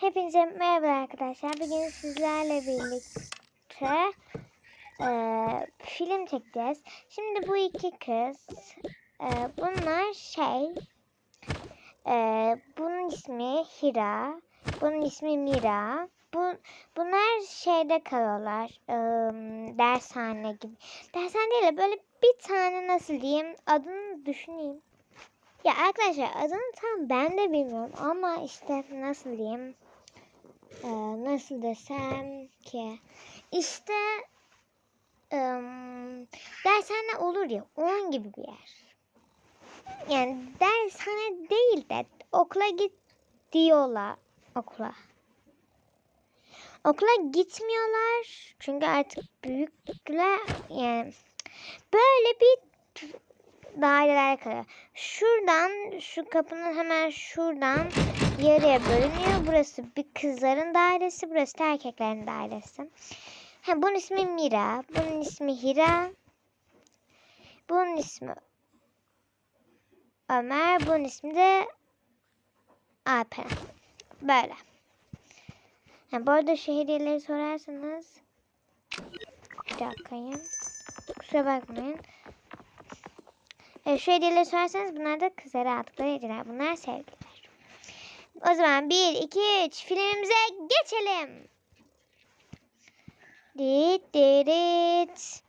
Hepinize merhaba arkadaşlar. Bugün sizlerle birlikte eee, film çekeceğiz. Şimdi bu iki kız, eee, bunlar şey, eee, bunun ismi Hira, bunun ismi Mira. Bu, bunlar şeyde kalıyorlar, eee, dershane gibi. Dershane değil de böyle bir tane nasıl diyeyim, adını düşüneyim. Ya arkadaşlar adını tam ben de bilmiyorum ama işte nasıl diyeyim Ee, nasıl desem ki işte ım, dershane olur ya onun gibi bir yer. Yani dershane değil de okula git diyorlar okula. Okula gitmiyorlar çünkü artık büyüktüler yani böyle bir daireler kalıyor. Şuradan şu kapının hemen şuradan yarıya bölünüyor. Burası bir kızların dairesi, burası da erkeklerin dairesi. Ha, bunun ismi Mira, bunun ismi Hira, bunun ismi Ömer, bunun ismi de Alperen. Böyle. Ha, bu arada şu hediyeleri sorarsanız bir dakikayım. Kusura bakmayın. E, şu hediyeleri sorarsanız bunlar da kızlara aldıkları hediyeler. Bunlar sevgililer. O zaman 1, 2, 3 filmimize geçelim. Dit dit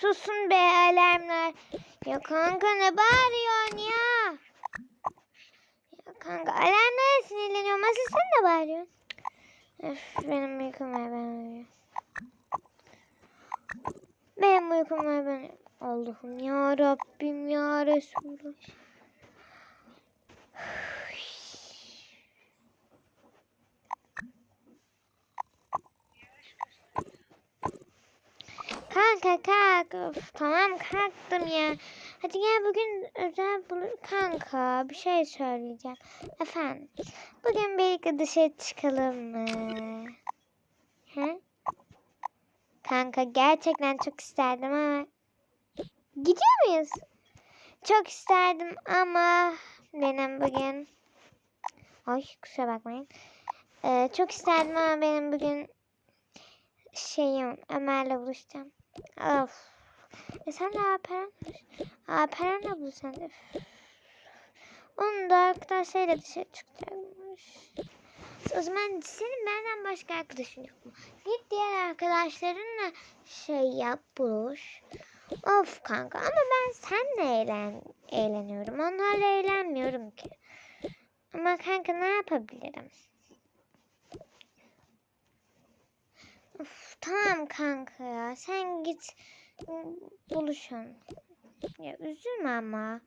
Susun be alarmlar. Ya kanka ne bağırıyorsun ya? Kanka alarmlara sinirleniyorum. Asıl sen de bağırıyorsun. Öf, benim uykum var ben uyuyorum. Benim uykum var ben Allah'ım ya Rabbim ya Resulullah. Kanka kalk. Of, tamam kalktım ya. Hadi gel bugün özel bulu... Kanka bir şey söyleyeceğim. Efendim. Bugün birlikte dışarı çıkalım mı? He? Kanka gerçekten çok isterdim ama... Gidiyor muyuz? Çok isterdim ama... Benim bugün... Ay kusura bakmayın. Ee, çok isterdim ama benim bugün... Şeyim Ömer'le buluşacağım. Of. E sen de Alperen Alperen'le buluşsan. Üf. Onun da arkadaşlarıyla dışarı çıkacakmış. O zaman senin benden başka arkadaşın yok mu? Git diğer arkadaşlarınla şey yap buluş. Of kanka ama ben seninle eğlen, eğleniyorum. Onlarla eğlenmiyorum ki. Ama kanka ne yapabilirim? Of, tamam kanka ya. Sen git buluşun. Ya üzülme ama.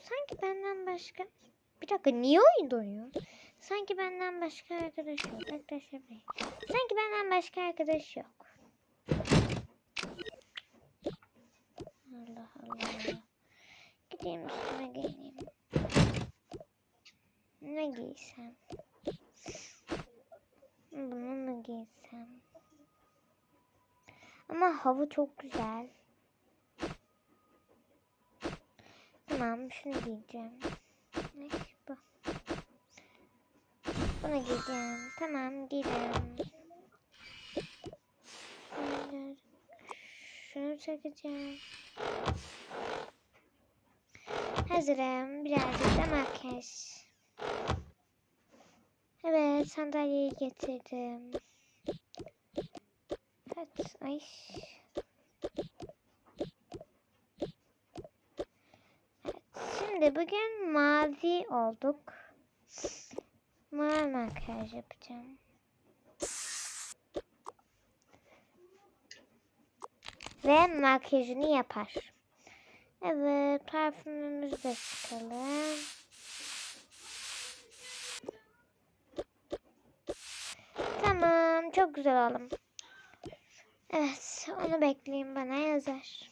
Sanki benden başka... Bir dakika niye oyun donuyor? Sanki benden başka arkadaş yok. Arkadaşlar bey. Sanki benden başka arkadaş yok. Allah Allah. Gideyim üstüme giyineyim. Ne giysem? Bunu mu giysem? Ama hava çok güzel. Tamam şunu giyeceğim. Ne bu? Bunu giyeceğim. Tamam giyeceğim. Şunu, takacağım. Hazırım. Birazcık da makyaj. Evet sandalyeyi getirdim. Evet. Ay. Evet. Şimdi bugün mavi olduk. Mavi makyaj yapacağım. Ve makyajını yapar. Evet. Parfümümüzü de sıkalım. Tamam. Çok güzel oldum. Evet, onu bekleyeyim bana yazar.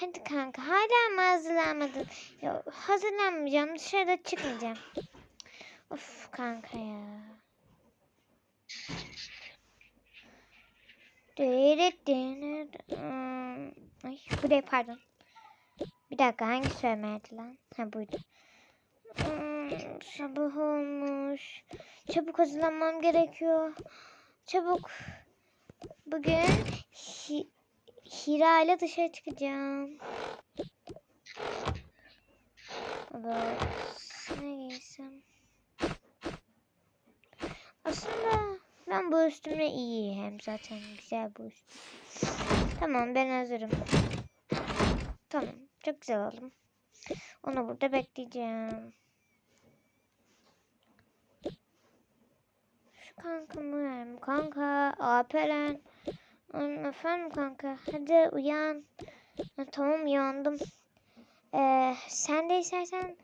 Hadi kanka, hala mı hazırlanmadın? Ya, hazırlanmayacağım, dışarıda çıkmayacağım. Of kanka ya. Hmm, Ay, bu değil pardon. Bir dakika hangi söylemeydi lan? Ha buydu. Hmm, sabah olmuş. Çabuk hazırlanmam gerekiyor. Çabuk. Bugün Hira ile dışarı çıkacağım. Evet. Ne giysem? Aslında ben bu üstümle iyi hem zaten güzel bu üstüm. Tamam ben hazırım. Tamam çok güzel oldum. Onu burada bekleyeceğim. Şu kankamı ver. Kanka Alperen. Efendim kanka hadi uyan. Tamam uyandım. Ee, sen de istersen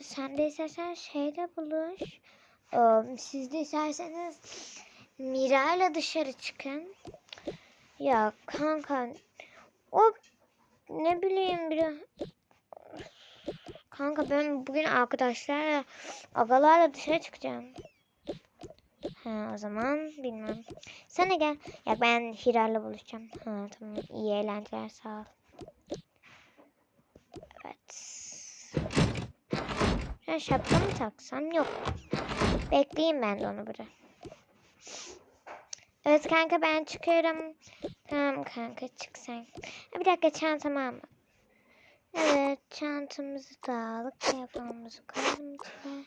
sen de istersen şeyle buluş. Ee, siz de isterseniz Mira'yla dışarı çıkın. Ya kanka o ne bileyim biraz Kanka ben bugün arkadaşlarla agalarla dışarı çıkacağım. Ha o zaman bilmem. De gel. Ya ben Hira'yla buluşacağım. Ha tamam. İyi eğlenceler sağ ol. Evet. Ben şapka mı taksam? Yok. Bekleyeyim ben de onu burada. Evet kanka ben çıkıyorum. Tamam kanka çık sen. Bir dakika çantamı alma. Evet çantamızı da aldık. Telefonumuzu koydum içine.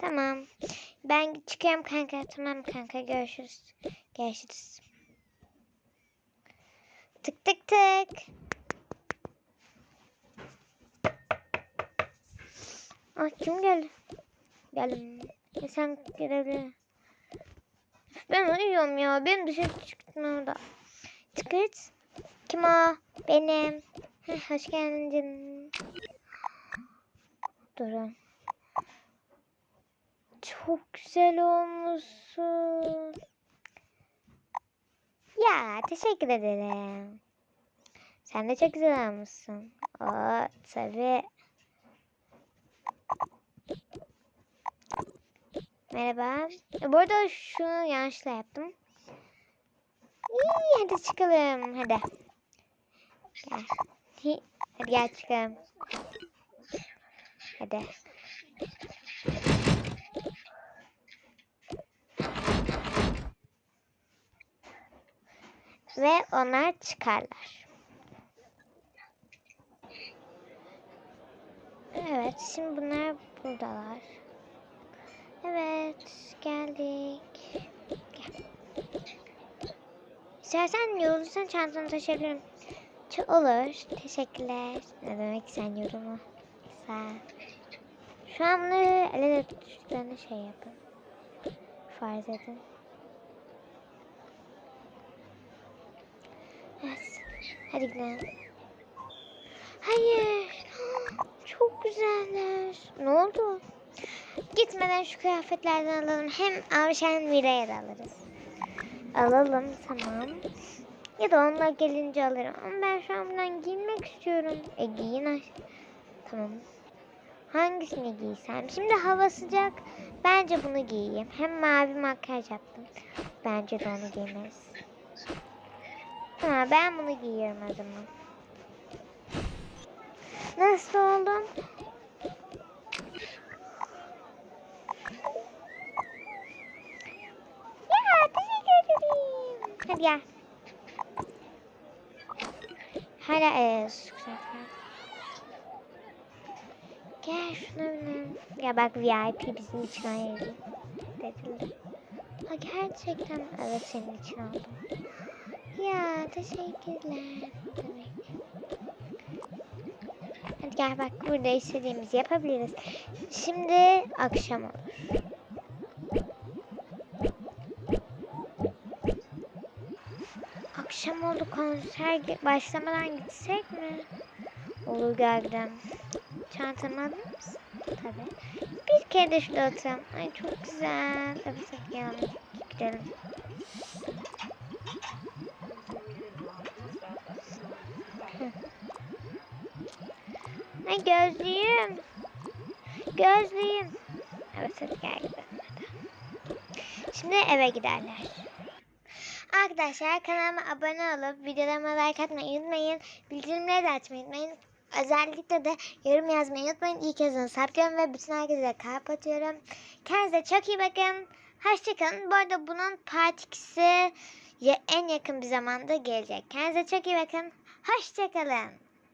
Tamam. Ben çıkıyorum kanka. Tamam kanka görüşürüz. Görüşürüz. Tık tık tık. Ah kim geldi? Geldim. Ya sen gelebilir. Ben uyuyorum ya. Benim dışarı çıktım orada. Tıkıt. Kim o? Benim. Heh, hoş geldin. Durun. Çok güzel olmuşsun. Ya teşekkür ederim. Sen de çok güzel olmuşsun. Aa tabii. Merhaba. Bu arada şunu yanlışla yaptım. İyi, hadi çıkalım. Hadi. Gel. Hadi gel çıkalım. Hadi. Ve onlar çıkarlar. Evet, şimdi bunlar buradalar. Evet, geldik. Gel. İstersen yorulursan çantanı taşıyabilirim. Çok olur. Teşekkürler. Ne demek sen yorulma. Ol. Şu an bunları el ele tutuştuklarını şey yapın. Farz edin. Evet. Hadi gidelim. Hayır. Çok güzeller. Ne oldu? Gitmeden şu kıyafetlerden alalım. Hem Avşen Mira'ya da alırız. Alalım tamam. Ya da onlar gelince alırım. Ama ben şu an bundan giyinmek istiyorum. E giyin Tamam. Hangisini giysem? Şimdi hava sıcak. Bence bunu giyeyim. Hem mavi makyaj yaptım. Bence de onu giymeliyiz. Ha, ben bunu giyiyorum o. Nasıl oldum? Ya teşekkür ederim. Hadi gel. Hala e, sıkıntı. Gel şuna binelim. Ya bak VIP bizim için ayrıldı. Dediler. Ha gerçekten evet senin için aldım. Ya teşekkürler. Hadi gel bak burada istediğimizi yapabiliriz. Şimdi akşam olur. Akşam oldu konser başlamadan gitsek mi? Olur gel gidelim. Çantamı alır mısın? Tabii. Bir kere de şurada oturalım. Ay çok güzel. Tabii gel gidelim. Ay gözlüğüm. Gözlüğüm. Evet hadi gel. Şimdi eve giderler. Arkadaşlar kanalıma abone olup videolarıma like atmayı unutmayın. Bildirimleri de açmayı unutmayın. Özellikle de yorum yazmayı unutmayın. İlk yazını saplıyorum ve bütün herkese kalp atıyorum. Kendinize çok iyi bakın. Hoşçakalın. Bu arada bunun part 2'si ya en yakın bir zamanda gelecek. Kendinize çok iyi bakın. Hoşçakalın.